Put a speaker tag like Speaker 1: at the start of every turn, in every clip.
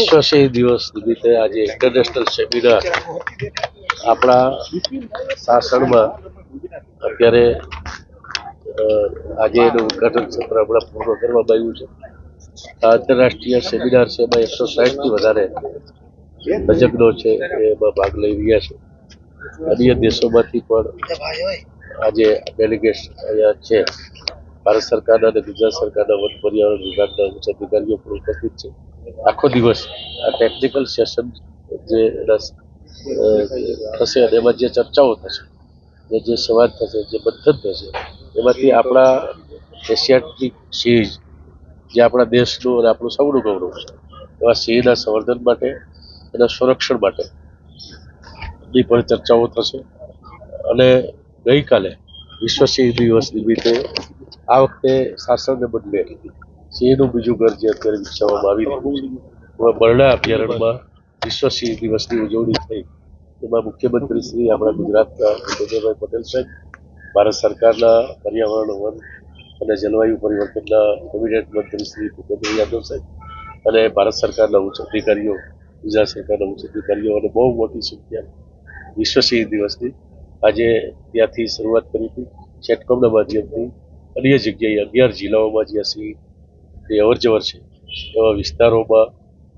Speaker 1: વિશ્વ દિવસ નિમિત્તે આજે ઇન્ટરનેશનલ સેમિનાર આપણા સાસણમાં અત્યારે આજે એનું ઉદઘાટન સત્ર હમણાં પૂર્ણ કરવામાં આવ્યું છે. આંતરરાષ્ટ્રીય સેમિનાર છે, એમાં એકસો સાઠથી વધારે તજજ્ઞો છે એમાં ભાગ લઈ રહ્યા છે. અન્ય દેશોમાંથી પણ આજે ડેલિગેટ્સ અહીંયા છે. ભારત સરકારના અને ગુજરાત સરકારના વન પર્યાવરણ વિભાગના ઉચ્ચ અધિકારીઓ પણ ઉપસ્થિત છે. આખો દિવસ આ ટેકનિકલ સેશન જે થશે અને એમાં જે ચર્ચાઓ થશે જે જે સંવાદ થશે, જે બંધન થશે, એમાંથી આપણા એશિયાટિક સિંહ જે આપણા દેશનું અને આપણું સૌનું ગૌરવ છે, એવા સિંહના સંવર્ધન માટે, એના સંરક્ષણ માટે ની પણ ચર્ચાઓ થશે. અને ગઈકાલે વિશ્વ સિંહ દિવસ નિમિત્તે આ વખતે શાસનને બદલે સિંહનું બીજું ઘર જે અત્યારે વિકસાવવામાં આવી રહ્યું છે. એમાં બરડા અભયારણ્યમાં વિશ્વ સિંહ દિવસની ઉજવણી થઈ. એમાં મુખ્યમંત્રી શ્રી આપણા ગુજરાતના ભૂપેન્દ્રભાઈ પટેલ સાહેબ, ભારત સરકારના પર્યાવરણ વન અને જલવાયુ પરિવર્તનના કેબિનેટ મંત્રી શ્રી ભૂપેન્દ્ર યાદવ સાહેબ અને ભારત સરકારના ઉચ્ચ અધિકારીઓ, ગુજરાત સરકારના ઉચ્ચ અધિકારીઓ અને બહુ મોટી સંખ્યા વિશ્વ સિંહ દિવસની આજે ત્યાંથી શરૂઆત કરી હતી. ચેટકોમના માધ્યમથી અન્ય જગ્યાએ અગિયાર જિલ્લાઓમાં જ્યાં સિંહ ની અવર જવર છે. એવા વિસ્તારોમાં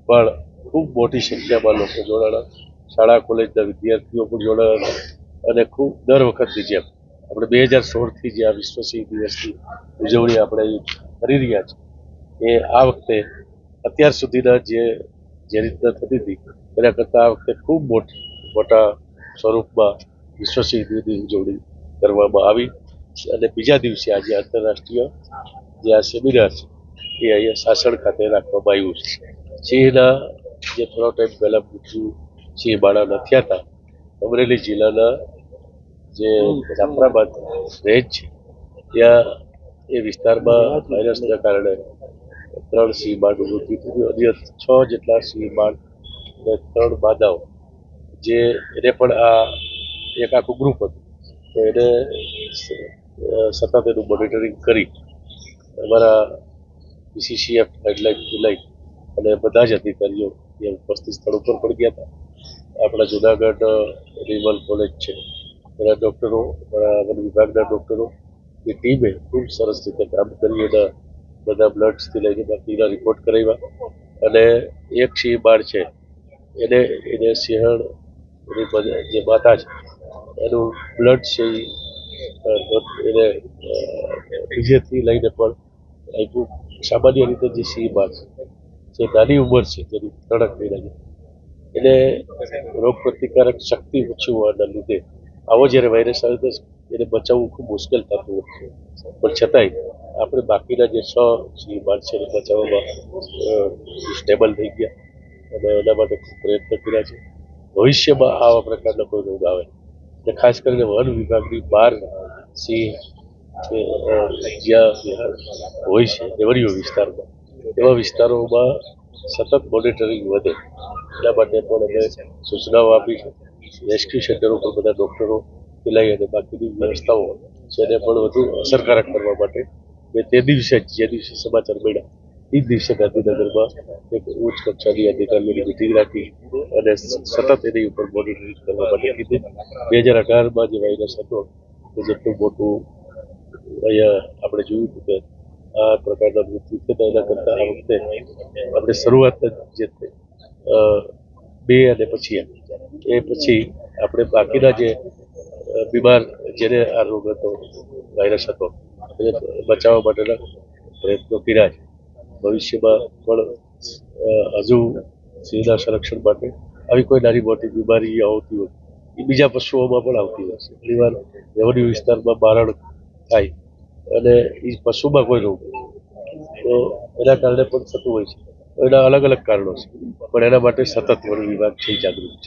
Speaker 1: પણ ખૂબ મોટી સંખ્યામાં લોકો જોડાણા. શાળા, કોલેજના વિદ્યાર્થીઓ પણ જોડાયા અને ખૂબ દર વખતની જેમ આપણે બે હજાર સોળથી જે આ વિશ્વ સિંહ દિવસની ઉજવણી આપણે કરી રહ્યા છીએ, એ આ વખતે અત્યાર સુધીના જે જે રીતના થતી હતી, એના કરતાં આ વખતે ખૂબ મોટી, મોટા સ્વરૂપમાં વિશ્વ સિંહ દિવસની ઉજવણી કરવામાં આવી. અને બીજા દિવસે આજે આંતરરાષ્ટ્રીય જે આ સેમિનાર છે એ અહીંયા સાસણ ખાતે રાખવામાં આવ્યું છે. સિંહના જે થોડો ટાઈમ પહેલાં મૃત્યુ સિંહ બાળાના થયા હતા અમરેલી જિલ્લાના જે જાફરાબાદ રેન્જ છે, ત્યાં એ વિસ્તારમાં વાયરસના કારણે ત્રણ સિંહ બાળનું મૃત્યુ થયું અન્ય છ જેટલા સિંહ બાળ અને ત્રણ માદાઓ જે એને પણ આ એક આખું ગ્રુપ હતું. તો એને સતત એનું મોનિટરિંગ કરી. અમારા બીસીસીએફ ગાઈડલાઇનથી લઈ અને બધા જ અધિકારીઓ એ ઉપસ્થિત સ્થળ ઉપર પણ ગયા હતા. આપણા જુનાગઢ એનિમલ કોલેજ છે. એના ડૉક્ટરો અમારા વન વિભાગના ડૉક્ટરો એ ટીમે ખૂબ સરસ રીતે કામ કરી એના બધા બ્લડ્સથી લઈને બાકીના રિપોર્ટ કરાવ્યા. અને એક સિંહ બાળ છે. એને એને સિંહણ જે માતા છે, એનું બ્લડ છે એને બીજેથી લઈને પણ આપ્યું સામાન્ય રીતે જે સિંહમાં છે, જે નાની ઉંમર છે, જેની ત્રણક મહિનાની એને રોગ પ્રતિકારક શક્તિ ઓછી હોવાના લીધે આવો જ્યારે વાયરસ આવે તો એને બચાવવું ખૂબ મુશ્કેલ થતું હોય છે. પણ છતાંય આપણે બાકીના જે છ સિંહ બાળ છે એને બચાવવામાં સ્ટેબલ થઈ ગયા અને એના માટે ખૂબ પ્રયત્ન કર્યા છે. ભવિષ્યમાં આવા પ્રકારના કોઈ રોગ આવે. અને ખાસ કરીને વન વિભાગની બહાર સિંહ અ, જ્યાં હોય છે રેવડીઓ વિસ્તારમાં. એવા વિસ્તારોમાં સતત મોનિટરિંગ વધે. એના માટે પણ અમે સૂચનાઓ આપી છે. રેસ્ક્યુ સેન્ટરો પર બધા ડૉક્ટરો લઈ અને બાકીની વ્યવસ્થાઓ છે એને પણ વધુ અસરકારક કરવા માટે મેં તે દિવસે જ જે દિવસે સમાચાર મળ્યા એ જ દિવસે ગાંધીનગરમાં એક ઉચ્ચ કક્ષાની અધિકારીઓની મિટિંગ રાખી અને સતત એની ઉપર મોનિટરિંગ કરવા માટે કીધું. બે હજાર અઢારમાં જે વાયરસ હતો એ જેટલું મોટું અહીંયા આપણે જોયું હતું કે આ પ્રકારના મૃત્યુ થતા એના આ વખતે આપણે શરૂઆત જે બે અને પછી એ પછી આપણે બાકીના જે બીમાર જેને આ રોગ હતો વાયરસ હતો, એને બચાવવા માટેના પ્રયત્નો કર્યા છે. ભવિષ્યમાં પણ હજુ સિંહના સંરક્ષણ માટે આવી કોઈ નાની મોટી બીમારી આવતી હોય, એ બીજા પશુઓમાં પણ આવતી હોય છે. ઘણીવાર રેવન્યુ વિસ્તારમાં મારણ થાય. અને એ પશુમાં કોઈ રોગ. તો એના કારણે પણ થતું હોય છે. એના અલગ અલગ કારણો છે. પણ એના માટે સતત વન વિભાગ છે એ જાગૃત છે.